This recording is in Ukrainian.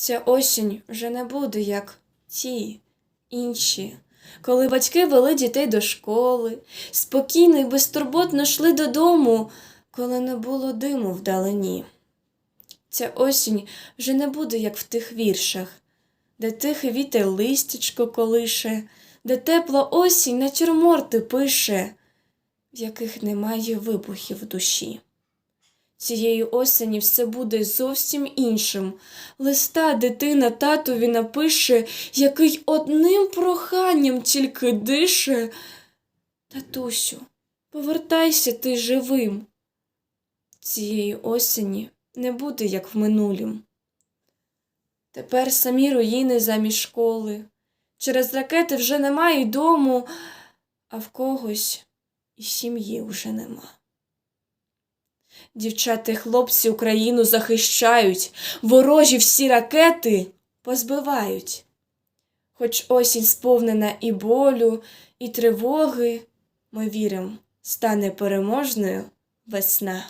Ця осінь вже не буде, як ті інші, коли батьки вели дітей до школи, спокійно і безтурботно йшли додому, коли не було диму вдалині. Ця осінь вже не буде, як в тих віршах, де тихий вітер листячко колише, де тепла осінь натюрморти пише, в яких немає вибухів душі. Цієї осені все буде зовсім іншим. Листа дитина татові напише, який одним проханням тільки дише. Татусю, повертайся ти живим. Цієї осені не буде, як в минулім. Тепер самі руїни замість школи. Через ракети вже немає дому, а в когось і сім'ї вже нема. Дівчата хлопці Україну захищають, ворожі всі ракети позбивають. Хоч осінь сповнена і болю, і тривоги, ми віримо, стане переможною весна.